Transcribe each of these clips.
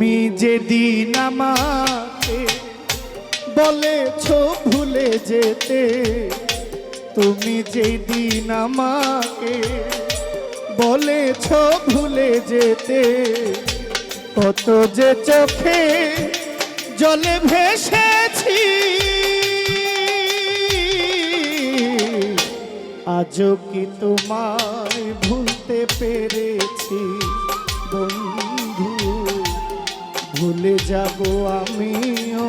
তুমি যেদিন আমাকে বলেছ ভুলে যেতে, তুমি যেদিন আমাকে বলেছ ভুলে যেতে, কত যে চোখে জলে ভেসেছি, আজও কি তোমায় ভুলতে পেরেছি? বন্ধু ভুলে যাব আমিও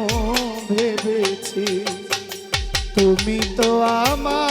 ভেবেছি। তুমি তো আমার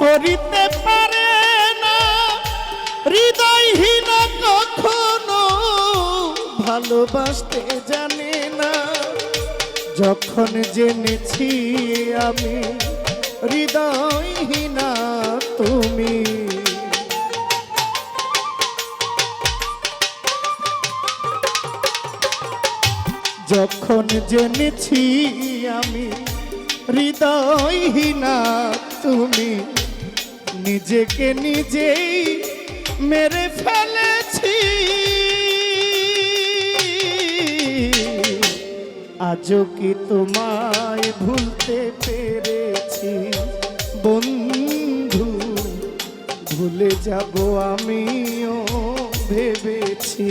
করিতে পারে না। হৃদয়হীন কখনো ভালোবাসতে জানে না। যখন জেনেছি আমি, হৃদয়হীনা তুমি। যখন জেনেছি আমি, হৃদয়হীনা তুমি। নিজেকে নিজেই মেরে ফেলেছি। আজও কি তোমায় ভুলতে পেরেছি? বন্ধু ভুলে যাব আমিও ভেবেছি।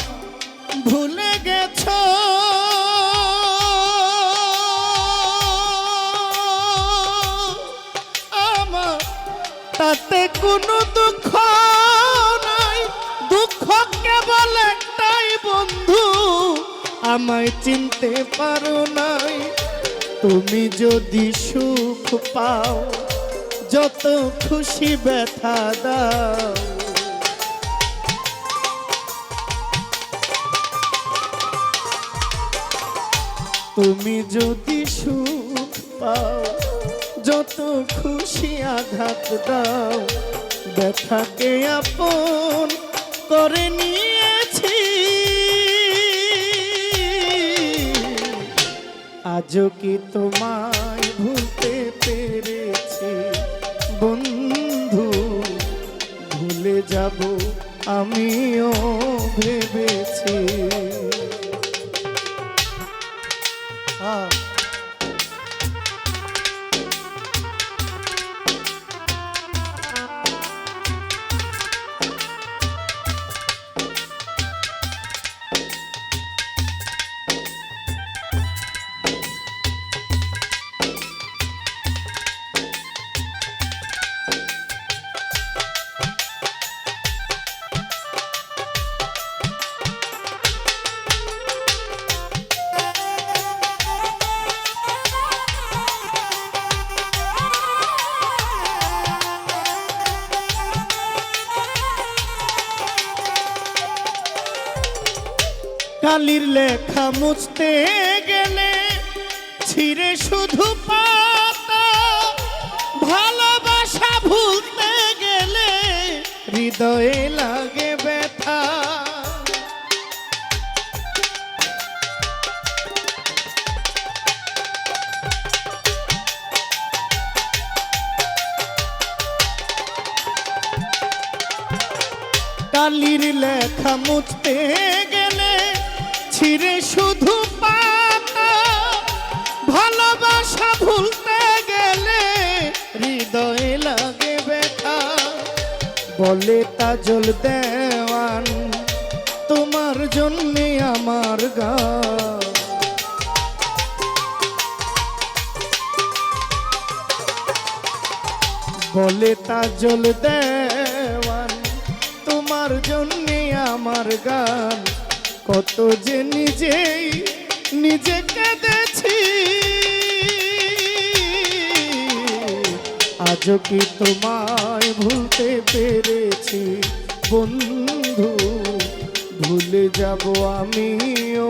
আমায় চিনতে পারো নাই। তুমি যদি সুখ পাও, যত খুশি ব্যথা দাও। তুমি যদি সুখ পাও, যত খুশি আঘাত দাও। ব্যথাকে আপন করে নিয়েছি আজও কি তোমায় কালির লেখা মুছতে গেলে ছিঁড়ে শুধু পাতা। ভালোবাসা ভুলতে গেলে হৃদয়ে লাগে ব্যথা। কালির লেখা মুছতে গেলে ছিঁড়ে শুধু পাতা। ভালোবাসা ভুলতে গেলে হৃদয়ে লাগে ব্যথা। বলে তাজল দেওয়ান, তোমার জন্যে আমার গা। বলে তাজল দেওয়ান, তোমার জন্যে আমার গান। কত যে নিজেই নিজে কেঁদেছি। আজ কি তোমায় ভুলতে পেরেছি? বন্ধু ভুলে যাব আমিও।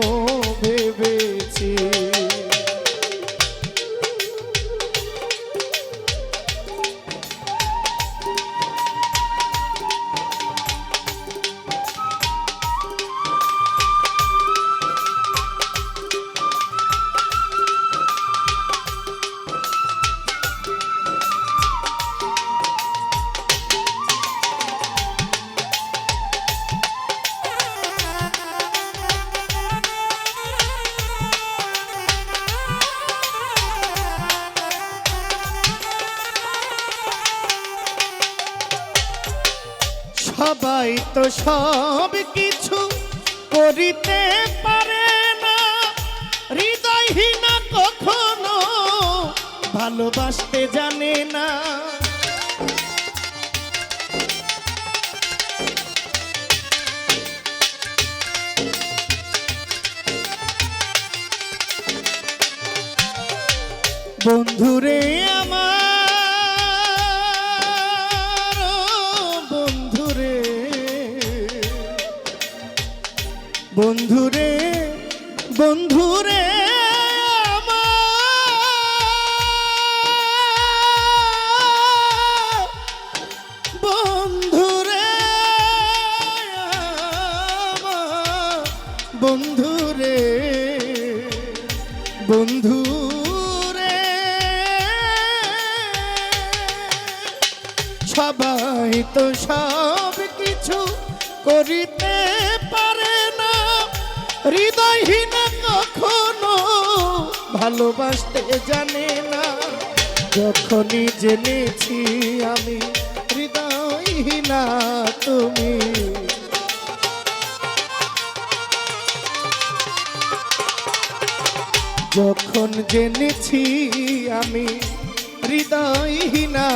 সবাই তো সব কিছু করিতে পারে না। হৃদয়হীনা কখনো ভালোবাসতে জানে না। বন্ধুরে বন্ধুরে বন্ধুরে। সবাই তো সব কিছু করিতে ভালোবাসতে জানে না। যখনই জেনেছি আমি, হৃদয়হীনা তুমি। যখন জেনেছি আমি, হৃদয়হীনা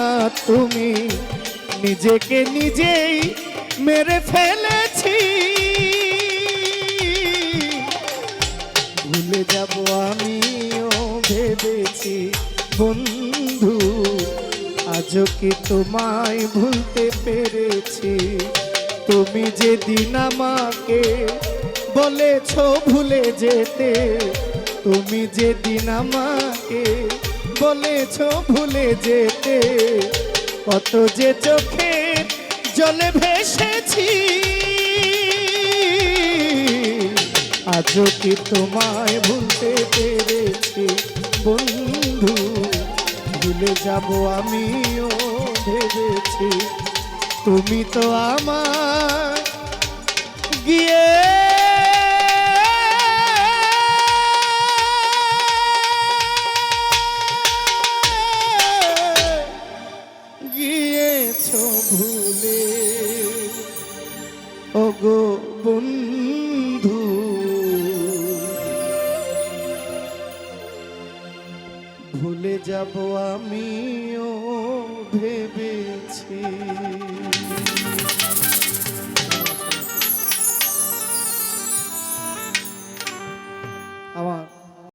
তুমি। নিজেকে নিজেই মেরে ফেলেছি। আজও কি তোমায় ভুলতে পেরেছি? তুমি যেদিন আমাকে বলেছ ভুলে যেতে, তুমি যেদিন আমাকে বলেছ ভুলে যেতে, কত যে চোখে জলে ভেসেছি। আজও কি তোমায় ভুলতে পেরেছি? বন্ধু, ভুলে যাব আমিও ভেবেছি তুমি তো আমার গিয়ে গিয়েছ ভুলে। ওগো বন্ধু ভুলে যাব আমিও see.